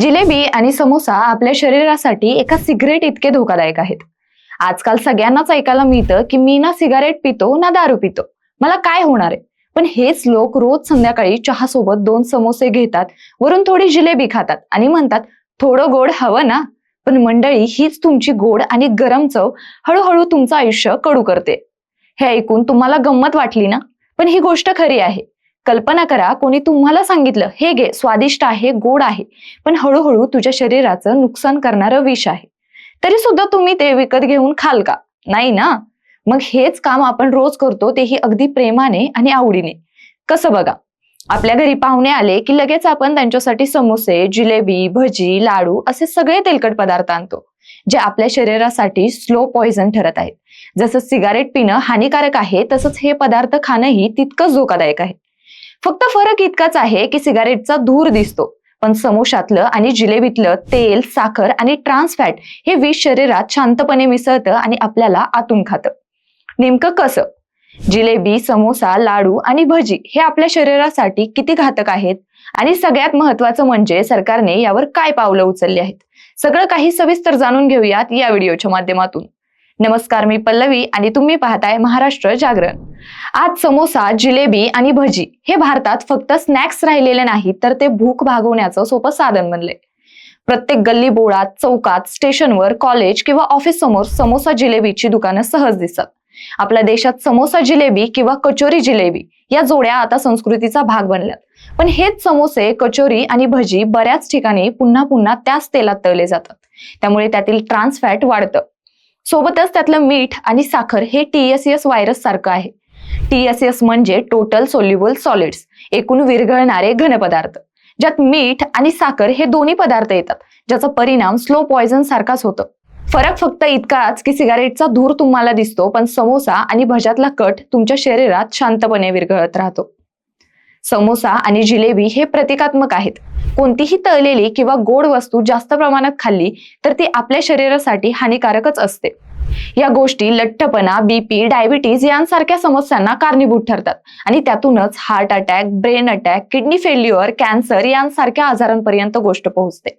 जिलेबी आणि समोसा आपल्या शरीरासाठी एका सिगरेट इतके धोकादायक आहेत. आजकाल सगळ्यांनाच ऐकायला मिळतं की मी ना सिगारेट पितो ना दारू पितो. मला काय होणार आहे? पण हेच लोक रोज संध्याकाळी चहा सोबत दोन समोसे घेतात वरून थोडी जिलेबी खातात आणि म्हणतात थोडं गोड हवं ना. पण मंडळी हीच तुमची गोड आणि गरम चव हळूहळू तुमचं आयुष्य कडू करते. हे ऐकून तुम्हाला गंमत वाटली ना? पण ही गोष्ट खरी आहे. कल्पना करा कोणी तुम्हाला सांगितलं हे घे स्वादिष्ट आहे गोड आहे पण हळूहळू तुझ्या शरीराचं नुकसान करणारं विष आहे. तरी सुद्धा तुम्ही ते विकत घेऊन खाल का? नाही ना? मग हेच काम आपण रोज करतो तेही अगदी प्रेमाने आणि आवडीने. कसं बघा आपल्या घरी पाहुणे आले की लगेच आपण त्यांच्यासाठी समोसे जिलेबी भजी लाडू असे सगळे तेलकट पदार्थ आणतो जे आपल्या शरीरासाठी स्लो पॉइझन ठरत आहेत. जसं सिगारेट पिणं हानिकारक आहे तसंच हे पदार्थ खाणंही तितकंच धोकादायक आहे. फक्त फरक इतकाच आहे की सिगारेटचा धूर दिसतो. पण समोशातलं आणि जिलेबीतलं तेल साखर आणि ट्रान्सफॅट हे विष शरीरात शांतपणे मिसळतं आणि आपल्याला आतून खातं. नेमकं कसं? जिलेबी समोसा लाडू आणि भजी हे आपल्या शरीरासाठी किती घातक आहेत? आणि सगळ्यात महत्वाचं म्हणजे सरकारने यावर काय पावलं उचलली आहेत? सगळं काही सविस्तर जाणून घेऊयात या व्हिडिओच्या माध्यमातून. नमस्कार मी पल्लवी आणि तुम्ही पाहताय महाराष्ट्र जागरण. आज समोसा जिलेबी आणि भजी हे भारतात फक्त स्नॅक्स राहिलेले नाही तर ते भूक भागवण्याचं सोपं साधन बनले. प्रत्येक गल्ली बोळात चौकात स्टेशनवर कॉलेज किंवा ऑफिस समोर समोसा जिलेबीची दुकानं सहज दिसतात आपल्या देशात समोसा जिलेबी किंवा कचोरी जिलेबी या जोड्या आता संस्कृतीचा भाग बनल्यात. पण हेच समोसे कचोरी आणि भजी बऱ्याच ठिकाणी पुन्हा पुन्हा त्याच तेलात तळले जातात. त्यामुळे त्यातील ट्रान्सफॅट वाढतं. सोबतच त्यातलं मीठ आणि साखर हे टीएसएस व्हायरस सारखं आहे. टीएसएस म्हणजे टोटल सोल्युबल सॉलिड्स एकूण विरघळणारे घनपदार्थ. ज्यात मीठ आणि साखर हे दोन्ही पदार्थ येतात ज्याचा परिणाम स्लो पॉयझन सारखाच होतो. फरक फक्त इतकाच की सिगारेटचा धूर तुम्हाला दिसतो पण समोसा आणि भज्यातला कट तुमच्या शरीरात शांतपणे विरघळत राहतो. समोसा आणि जिलेबी हे प्रतिकात्मक आहेत. कोणतीही तळलेली किंवा गोड वस्तू जास्त प्रमाणात खाल्ली तर ती आपल्या शरीरासाठी हानिकारकच असते. या गोष्टी लठ्ठपणा बीपी डायबिटीज यांसारख्या समस्यांना कारणीभूत ठरतात आणि त्यातूनच heart attack brain attack kidney failure cancer यांसारख्या आजारांपर्यंत गोष्ट पोहोचते.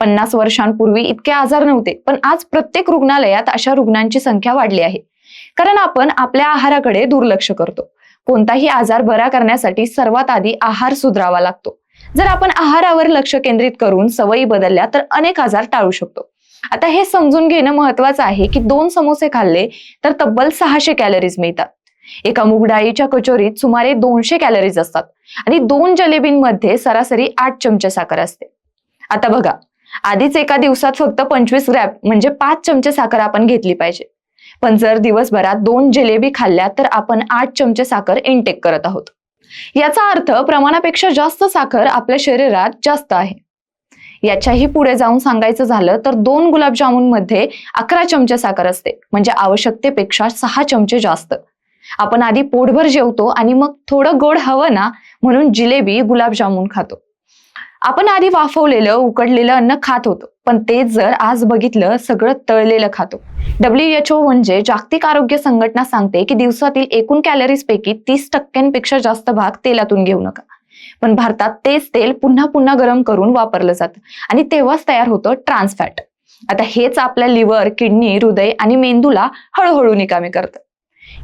पन्नास वर्षांपूर्वी इतके आजार नव्हते पण आज प्रत्येक रुग्णालयात अशा रुग्णांची संख्या वाढली आहे. कारण आपण आपल्या आहाराकडे दुर्लक्ष करतो. कोणताही आजार बरा करण्यासाठी सर्वात आधी आहार सुधारावा लागतो. जर आपण आहारावर लक्ष केंद्रित करून सवयी बदलल्या तर अनेक आजार टाळू शकतो. आता हे समजून घेणं महत्वाचं आहे की दोन समोसे खाल्ले तर तब्बल सहाशे कॅलरीज मिळतात. एका मुगडाळीच्या कचोरीत सुमारे दोनशे कॅलरीज असतात आणि दोन जलेबींमध्ये सरासरी आठ चमचे साखर असते. आता बघा आधीच एका दिवसात फक्त पंचवीस ग्रॅम म्हणजे पाच चमचे साखर आपण घेतली पाहिजे. पण जर दिवसभरात दोन जिलेबी खाल्ल्या तर आपण आठ चमचे साखर इनटेक करत आहोत. याचा अर्थ प्रमाणापेक्षा जास्त साखर आपल्या शरीरात जास्त आहे. याच्याही पुढे जाऊन सांगायचं झालं तर दोन गुलाबजामुनमध्ये अकरा चमचे साखर असते म्हणजे आवश्यकतेपेक्षा सहा चमचे जास्त. आपण आधी पोटभर जेवतो आणि मग थोडं गोड हवं ना म्हणून जिलेबी गुलाबजामुन खातो. आपण आधी वाफवलेलं उकडलेलं अन्न खात होतो. पण तेच जर आज बघितलं सगळं तळलेलं खातो. डब्ल्यू एच ओ म्हणजे जागतिक आरोग्य संघटना सांगते की दिवसातील एकूण कॅलरीज पैकी तीस टक्क्यांपेक्षा जास्त भाग तेलातून घेऊ नका. पण भारतात तेच तेल पुन्हा पुन्हा गरम करून वापरलं जातं. आणि तेव्हाच तयार होतं ट्रान्सफॅट आता हेच आपल्या लिव्हर किडनी हृदय आणि मेंदूला हळूहळू निकामी करतं.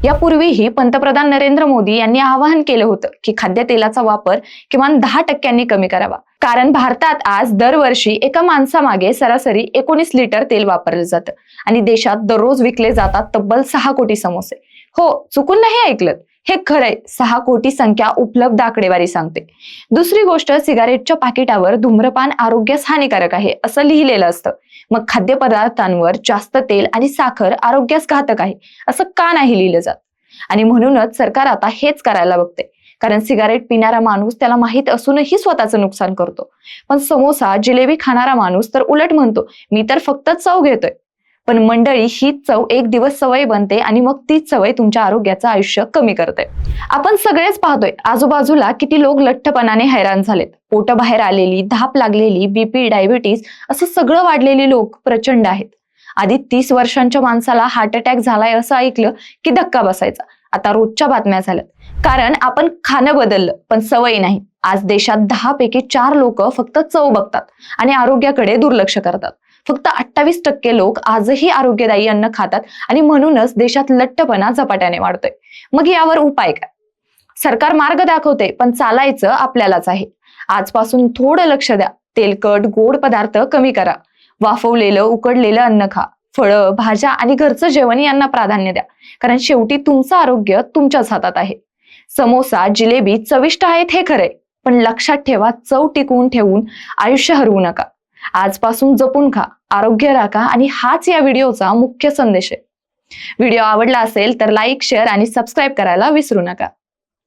यापूर्वीही पंतप्रधान नरेंद्र मोदी यांनी आवाहन केलं होतं की खाद्यतेलाचा वापर किमान दहा टक्क्यांनी कमी करावा. कारण भारतात आज दरवर्षी एका माणसामागे सरासरी एकोणीस लिटर तेल वापरलं जातं. आणि देशात दररोज विकले जातात तब्बल सहा कोटी समोसे. हो चुकून नाही ऐकलं हे खरंय सहा कोटी संख्या उपलब्ध आकडेवारी सांगते. दुसरी गोष्ट सिगारेटच्या पाकिटावर धूम्रपान आरोग्यास हानिकारक आहे असं लिहिलेलं असतं. मग खाद्यपदार्थांवर जास्त तेल आणि साखर आरोग्यास घातक आहे असं का नाही लिहिलं जात? आणि म्हणूनच सरकार आता हेच करायला बघते. कारण सिगारेट पिणारा माणूस त्याला माहीत असूनही स्वतःचं नुकसान करतो. पण समोसा जिलेबी खाणारा माणूस तर उलट म्हणतो मी तर फक्त चव घेतोय. पण मंडळी ही चव एक दिवस सवय बनते आणि मग तीच सवय तुमच्या आरोग्याचं आयुष्य कमी करते. आपण सगळेच पाहतोय आजूबाजूला किती लोक लठ्ठपणाने हैराण झालेत. पोट बाहेर आलेली धाप लागलेली बीपी डायबिटीस असं सगळं वाढलेली लोक प्रचंड आहेत. आधी तीस वर्षांच्या माणसाला हार्ट अटॅक झालाय असं ऐकलं की धक्का बसायचा. आता रोजच्या बातम्या झाल्यात. कारण आपण खाणं बदललं पण सवय नाही. आज देशात दहा पैकी चार लोक फक्त चव बघतात आणि आरोग्याकडे दुर्लक्ष करतात. फक्त अठ्ठावीस टक्के लोक आजही आरोग्यदायी अन्न खातात आणि म्हणूनच देशात लठ्ठपणा झपाट्याने वाढतोय. मग यावर उपाय काय? सरकार मार्ग दाखवते पण चालायचं आपल्यालाच आहे. आजपासून थोडं लक्ष द्या. तेलकट गोड पदार्थ कमी करा. वाफवलेलं उकडलेलं अन्न खा. फळं भाज्या आणि घरचं जेवण यांना प्राधान्य द्या. कारण शेवटी तुमचं आरोग्य तुमच्याच हातात आहे. समोसा जिलेबी चविष्ट आहेत हे खरे पण लक्षात ठेवा चव टिकवून ठेवून आयुष्य हरवू नका. आजपासून जपून खा आरोग्य राखा आणि हाच या व्हिडिओचा मुख्य संदेश आहे. व्हिडिओ आवडला असेल तर लाईक शेअर आणि सबस्क्राईब करायला विसरू नका.